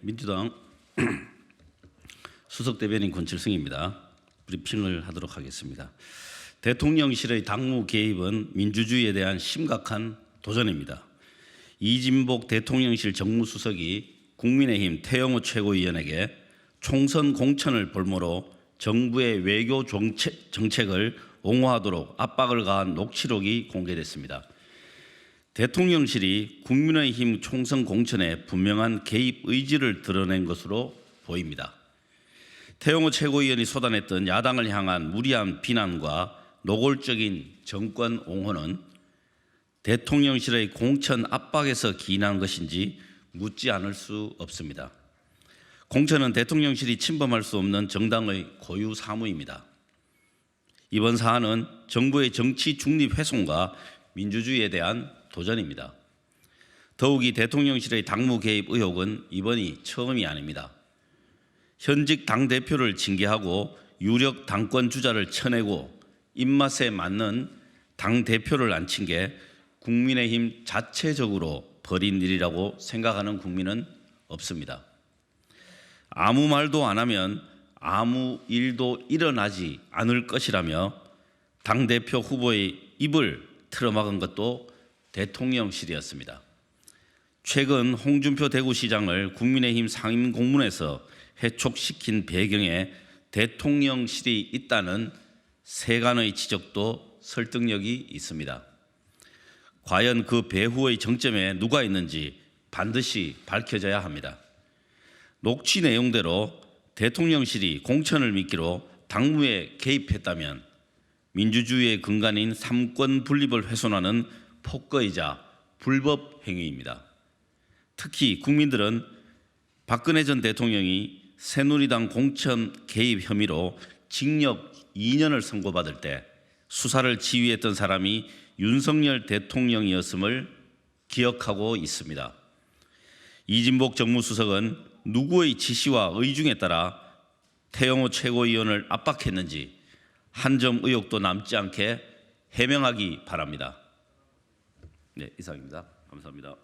민주당 수석 대변인 권칠승입니다. 브리핑을 하도록 하겠습니다. 대통령실의 당무 개입은 민주주의에 대한 심각한 도전입니다. 이진복 대통령실 정무수석이 국민의힘 태영호 최고위원에게 총선 공천을 볼모로 정부의 외교 정책, 정책을 옹호하도록 압박을 가한 녹취록이 공개됐습니다. 대통령실이 국민의힘 총선 공천에 분명한 개입 의지를 드러낸 것으로 보입니다. 태영호 최고위원이 쏟아냈던 야당을 향한 무리한 비난과 노골적인 정권 옹호는 대통령실의 공천 압박에서 기인한 것인지 묻지 않을 수 없습니다. 공천은 대통령실이 침범할 수 없는 정당의 고유 사무입니다. 이번 사안은 정부의 정치 중립 훼손과 민주주의에 대한 도전입니다. 더욱이 대통령실의 당무 개입 의혹은 이번이 처음이 아닙니다. 현직 당 대표를 징계하고 유력 당권 주자를 쳐내고 입맛에 맞는 당 대표를 앉힌 게 국민의힘 자체적으로 벌인 일이라고 생각하는 국민은 없습니다. 아무 말도 안 하면 아무 일도 일어나지 않을 것이라며 당 대표 후보의 입을 틀어막은 것도 대통령실이었습니다. 최근 홍준표 대구시장을 국민의힘 상임 공문에서 해촉시킨 배경에 대통령실이 있다는 세간의 지적도 설득력이 있습니다. 과연 그 배후의 정점에 누가 있는지 반드시 밝혀져야 합니다. 녹취 내용대로 대통령실이 공천을 미끼로 당무에 개입했다면 민주주의의 근간인 삼권 분립을 훼손하는 폭거이자 불법 행위입니다. 특히 국민들은 박근혜 전 대통령이 새누리당 공천 개입 혐의로 징역 2년을 선고받을 때 수사를 지휘했던 사람이 윤석열 대통령이었음을 기억하고 있습니다. 이진복 정무수석은 누구의 지시와 의중에 따라 태영호 최고위원을 압박했는지 한 점 의혹도 남지 않게 해명하기 바랍니다. 네, 이상입니다. 감사합니다.